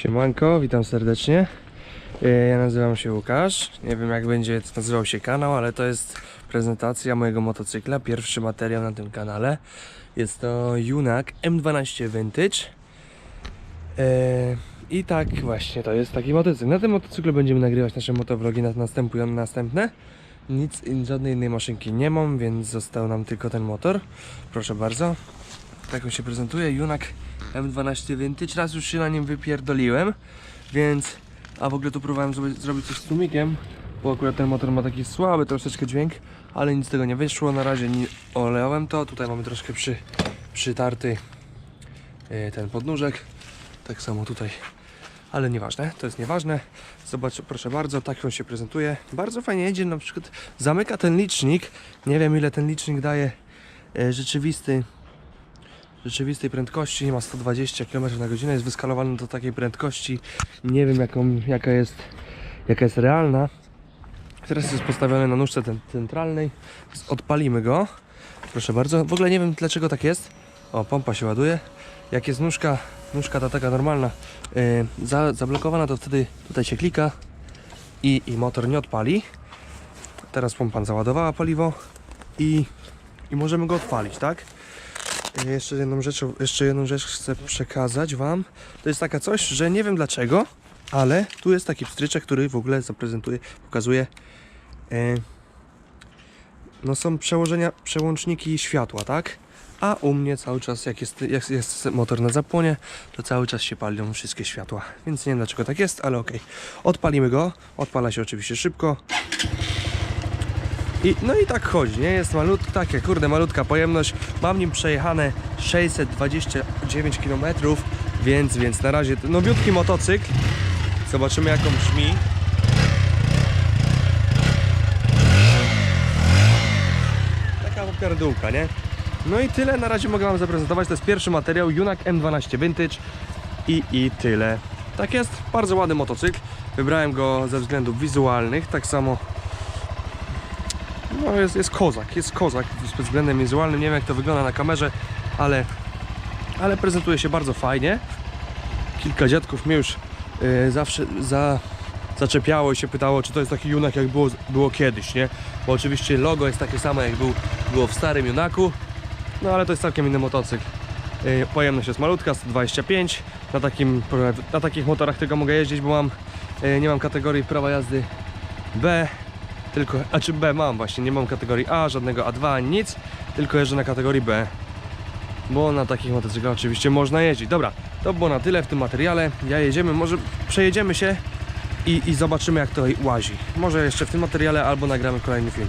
Siemanko, witam serdecznie. E, Ja nazywam się Łukasz. Nie wiem jak będzie nazywał się kanał, ale to jest prezentacja mojego motocykla. Pierwszy materiał na tym kanale. Jest to Junak M12 Vintage. E, I tak właśnie to jest taki motocykl. Na tym motocyklu będziemy nagrywać nasze motovlogi na następują następne. Nic, żadnej innej maszynki nie mam, więc został nam tylko ten motor. Proszę bardzo. Tak on się prezentuje. Junak M12 Vintage. Raz już się na nim wypierdoliłem, więc... A w ogóle tu próbowałem zrobić, zrobić coś z tłumikiem, bo akurat ten motor ma taki słaby troszeczkę dźwięk, ale nic z tego nie wyszło. Na razie nie olełem to. Tutaj mamy troszkę przy, przytarty e, ten podnóżek. Tak samo tutaj. Ale nieważne, to jest nieważne. Zobacz, proszę bardzo, tak on się prezentuje. Bardzo fajnie jedzie, na przykład zamyka ten licznik. Nie wiem ile ten licznik daje e, rzeczywisty rzeczywistej prędkości, nie ma 120 km na godzinę, jest wyskalowany do takiej prędkości. Nie wiem jaką, jaka, jest, jaka jest realna. Teraz jest postawiony na nóżce centralnej. Odpalimy go. Proszę bardzo. W ogóle nie wiem dlaczego tak jest. O, pompa się ładuje. Jak jest nóżka, nóżka ta taka normalna, yy, za, zablokowana, to wtedy tutaj się klika i, i motor nie odpali. Teraz pompa załadowała paliwo i, i możemy go odpalić, tak? Jeszcze jedną, rzecz, jeszcze jedną rzecz chcę przekazać Wam. To jest taka coś, że nie wiem dlaczego, ale tu jest taki pstryczek, który w ogóle zaprezentuje, pokazuje. E, no są przełożenia, przełączniki światła, tak? A u mnie cały czas, jak jest, jak jest motor na zapłonie, to cały czas się palią wszystkie światła. Więc nie wiem dlaczego tak jest, ale okej. Odpalimy go. Odpala się oczywiście szybko. I, no i tak chodzi, nie? Jest malutka, takie kurde, malutka pojemność. Mam nim przejechane 629 km, więc, więc na razie nowiutki motocykl. Zobaczymy jak on brzmi. Taka popierdółka, nie? No i tyle na razie mogę Wam zaprezentować. To jest pierwszy materiał Junak M12 Vintage i, i tyle. Tak jest, bardzo ładny motocykl. Wybrałem go ze względów wizualnych, tak samo no jest, jest kozak, jest kozak pod względem wizualnym. Nie wiem jak to wygląda na kamerze, ale, ale prezentuje się bardzo fajnie. Kilka dziadków mnie już y, zawsze za, zaczepiało i się pytało, czy to jest taki junak jak było, było kiedyś, nie? Bo oczywiście logo jest takie samo jak był, było w starym junaku, no ale to jest całkiem inny motocykl. Y, pojemność jest malutka, 125. Na, takim, na takich motorach tylko mogę jeździć, bo mam, y, nie mam kategorii prawa jazdy B, tylko, a czy B mam właśnie, nie mam kategorii A, żadnego A2 ani nic, tylko jeżdżę na kategorii B. Bo na takich motocyklach oczywiście można jeździć. Dobra, to było na tyle w tym materiale. Ja jedziemy, może przejedziemy się i, i zobaczymy jak to łazi. Może jeszcze w tym materiale albo nagramy kolejny film.